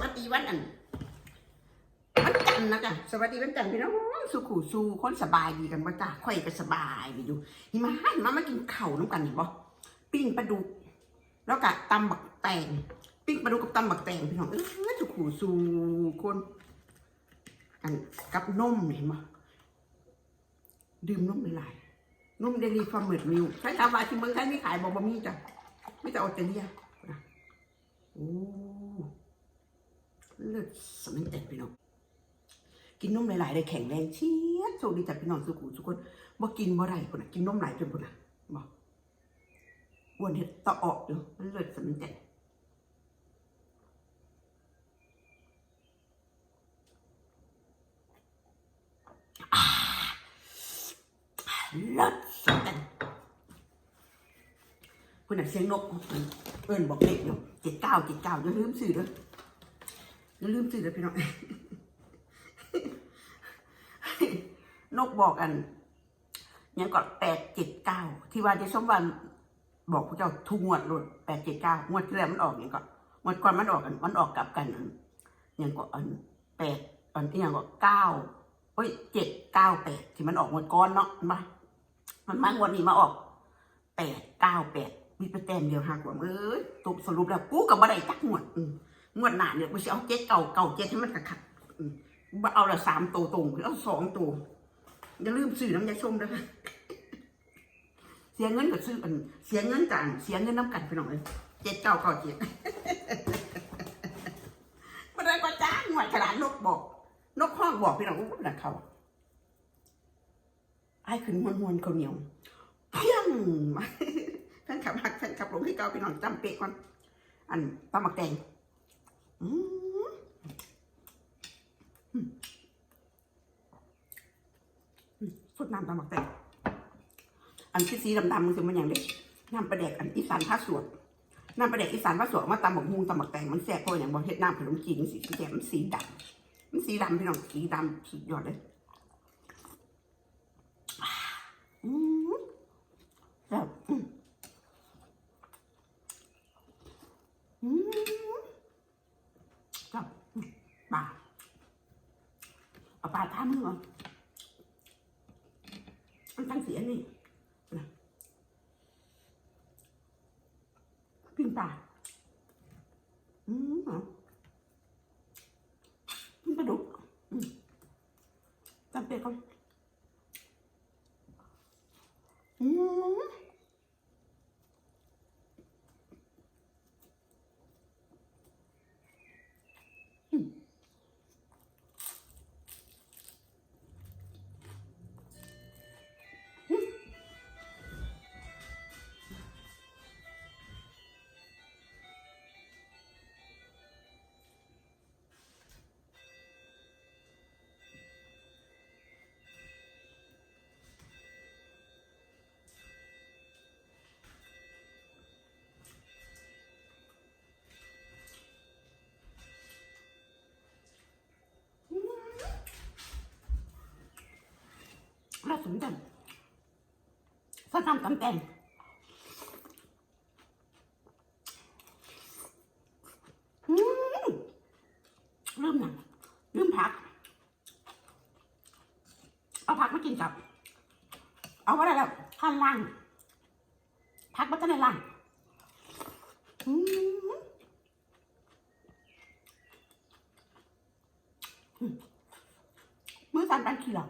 วัสดีวันอันวันจันทร์นะจ๊ะสวัสดีวันจันทร์พี่น้องสุขูสู่คนสบายดีกันบ่จ้าข่อยก็สบายดีอยู่หิมาหิมามากินเข้าน้ำกันเห็นบ่ปิ้งปลาดุกแล้วก็ตำบักแตงปิ้งปลาดุกกับตำบักแตงพี่น้องเออสุขูสู่คนอันกับนมเห็นบ่ดื่มนมไม่หลายนมเดลีฟาร์มเมดมิลใช้คำว่าที่เมืองไทยไม่ขายบอกบ่มีจ้ะไม่แต่ออสเตรเลียโอ้ เลือดสมิงเต็มพี่น้องกินนมหลายๆได้แข็งแรงเชียดโชคดีจากพี่น้องสุขุมทุกคนบ่กินบ่ได้คนน่ะกินนมหลายจนคนน่ะบ่อ้วนเห็ดตะออกอยู่มันเลือดสมิงเต็มอ่าเลิศสมิงเต็มคนน่ะเสียงนกเอิ้นบอกเลขอยู่เจ็ดเก้าเจ็ดเก้าอย่าลืมสื่อเด้อ อย่าลืมสิเด้อพี่น้องนกบอกอันยังก่อนแปดเจ็ดเก้าที่ว่าจะสมวันบอกพระเจ้าทุกงวดเลยแปดเจ็ดเก้างวดที่แล้วมันออกยังก่อนงวดก่อนมันออกกัน มันออกกลับกันอันยังก็อันแปดอันที่ยังก็เก้าเฮ้ยเจ็ดเก้าแปดที่มันออกงวดก้อนเนาะมามันมางวดนี้มาออกแปดเก้าแปดมีไปแต้มเดียวหักว่าเอ้ยตกสรุปแล้วกูกับบ่ได้จักงวดอืม งวดหน้าเนี่ยกูจะเอาเจ็ดเก่าเก่าเจ็ดให้มันขัดขัดๆเอาละสามตัวตรงเอาสองตัวอย่าลืมซื้อน้ำยาชมด้วยค่ะเสียเงินกับซื้อเสียเงินจ่างเสียเงินน้ำกันไปหน่อยเจ็ดเก่าเก่าเจ็ดมันได้ก็จ้างหน่วยขนาดนกบอก นกห้องบอกพี่น้องว่าดักเขาไอ้ขึ้นมวนมวนเขาเหนียวเพียงแฟนขับหักแฟนขับลงที่เก่าพี่น้องจำเป๊ะก่อนอันตำบักแตง สดน้ำตาหมักแตงอันที่สีดำๆมันคือมันอย่างเด็กน้ำปลาแดกอันอีสานผ้าสวดน้ำปลาแดกอีสานผ้าสวดมาตำบักฮุงตำบักแตงมันแซ่บเพราะอย่างบอเฮ็ดน้ำขนมจีนสีแดงมันสีดำมันสีดำพี่น้องสีดำสุดยอดเลยอืมแซ่บอืมอืมกับ ปลาเอาปลาท่ามือก่อนมันตั้งเสียนี่ปิ้งปลาอืมเหรอปิ้งปลาดุกจำเป็ดก่อนอืม น่าสนใจสักคำตำแตงอืมลืมหนังลืมผัก เอาผักมากินกับ เอาอะไว้แล้วข้างล่างผักมาจะในล่างมือสั่นปันขี้หลับ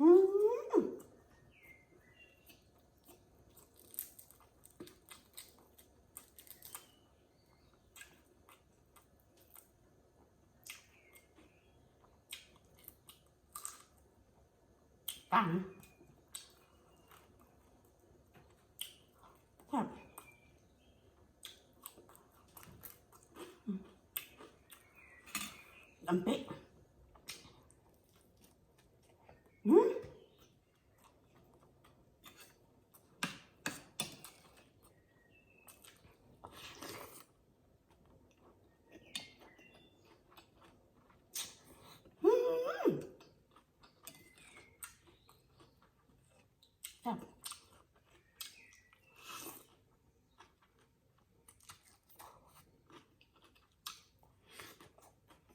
อืมปังครับอืมดำเป๊ะอืม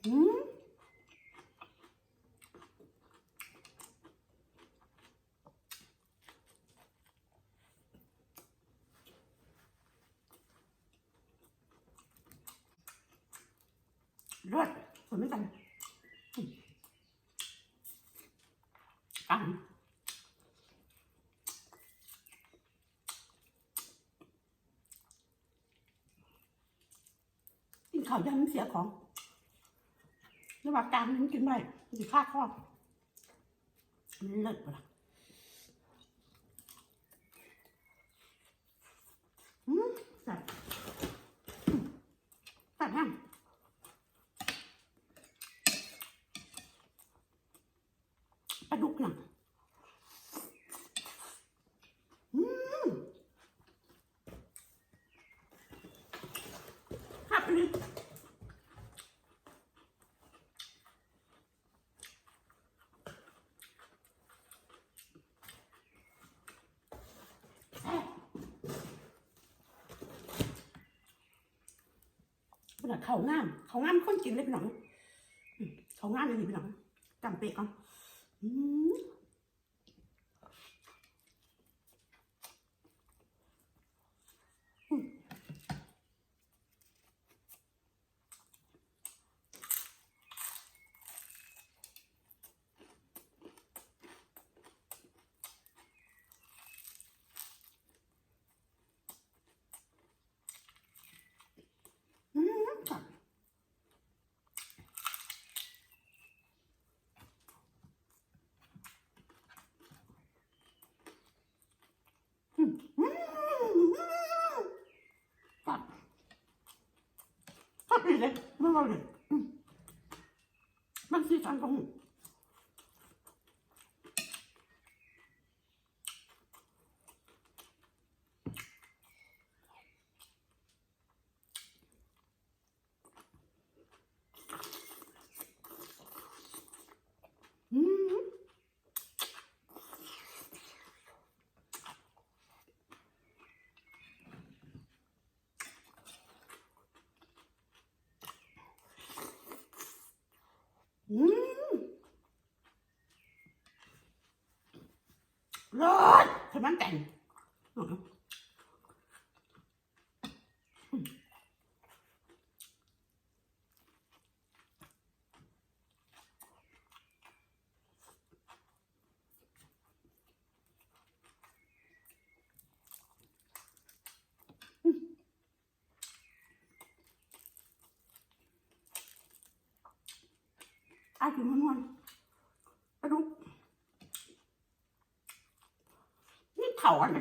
อืม เลือดสวยไม่กันอืมอะกินข้าวยังมันเสียของระหว่างกลางมันกินไม่ได้มันจะฆ่าคอมันเลิศปะล่ะอืมแซ่บอืมแซ่ห้าง ปลาดุกน่ะอืมครับนนี้ขนาดเขางาม เขางามคนจริงเลยพี่น้องอืมเขางามเลยพี่น้องจำเป๊กก่อน อืมอืมอืมจับอืมอืมจับ จับดีเลยไม่เอาเลยอืมมันสีสันของ อืมอืม รสใช่ไหมแต่งอืม อากินมันมันกระดูกนี่เผาอันไหน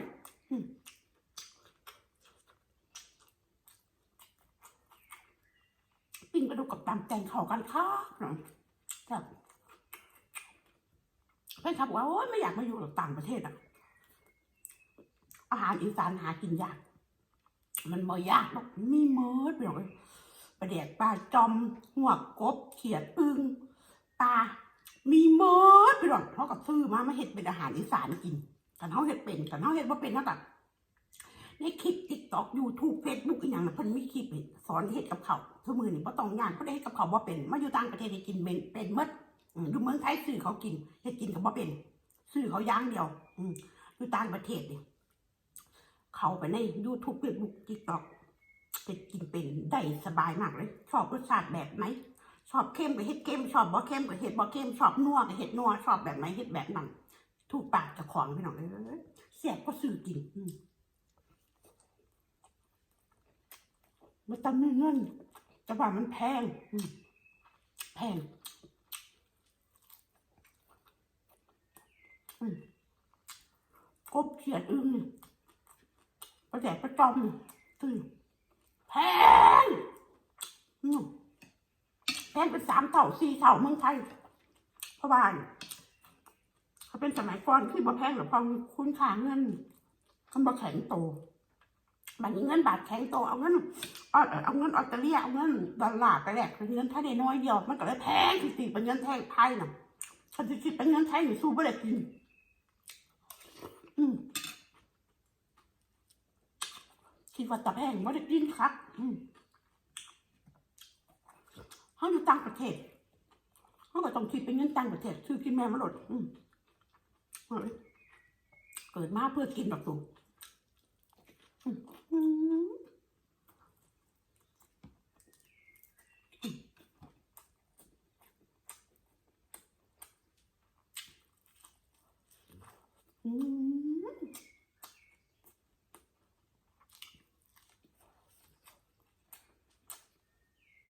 ปิ้งกระดูกกับตำแตงเข้ากันค่ะเนาะแบบเพื่อนครับอกว่าโอ๊ยไม่อยากมาอยู่ต่างประเทศอะ อาหารอีสานหากินยาก มันบ่ยากหรอกมีเมิดไปหรอกปลาแดกปลาจอมหัวกบเขียดอึ้ง ปลามีเมิดไปหรอกเท่ากับซื้อมามาเห็ดเป็นอาหารอีสานกินกันเขาเห็ดเป็นกันเขาเห็ดว่าเป็นเท่ากับในคลิปติ๊กต็อกยูทูบเฟซบุ๊กอีกอย่างนะเพิ่นมีคลิปสอนเห็ดกับเขาวทุกมือนี่บ่ต้องยานเขาได้เฮ็ดกับเขาวบ่เป็นมาอยู่ต่างประเทศให้กินเป็นเป็นมดอยู่เมืองไทยซื้อเขากินเห็ดกินกับบ่เป็นซื้อเขาย่างเดียว อืมอยู่ต่างประเทศนี่เขาไปใน YouTube Facebook TikTok เป็นกินเป็นได้สบายมากเลย ชอบรสชาติแบบไหน ชอบเข้มก็เฮ็ดเข้มชอบบ่เข้มก็เฮ็ดบ่เข้มชอบนัวก็เฮ็ดนัวชอบแบบไหนเฮ็ดแบบนั้นถูกปากเจะของพี่น้องเอ้ยแซ่บก็ซื้อกินมันต้องมีเงินแต่ว่ามันแพงแพงกบเขียดอึ้งประแดกประจอมตื่นแพง งเป็นสามเท่าสี่เท่าเมืองไทยเพราะว่าเขาเป็นสมัยก่อนที่บ่แพงหรอกเพราคุณค่าเงินมันบ่แข็งโตบัดนี้เงินบาทแข็งโตเอาเงินเอาเงินออสเตรเลียเอาเงินดอลลาร์ไปแลกเป็นเงินไทยได้น้อยเดียวมันก็เลยแพงสิสิเป็นเงินไทยไทยน่ะคันสิสิเป็นเงินไทยนี่สู้บ่ได้กินคิดว่าตะแพงไม่ได้กินครับอืม เขาอยู่ต่างประเทศเขาก็ต้องคิดเป็นเงินต่างประเทศคือกินแม่มาหลดอืมเอยเกิดมาเพื่อกินดอกตูอืมอืม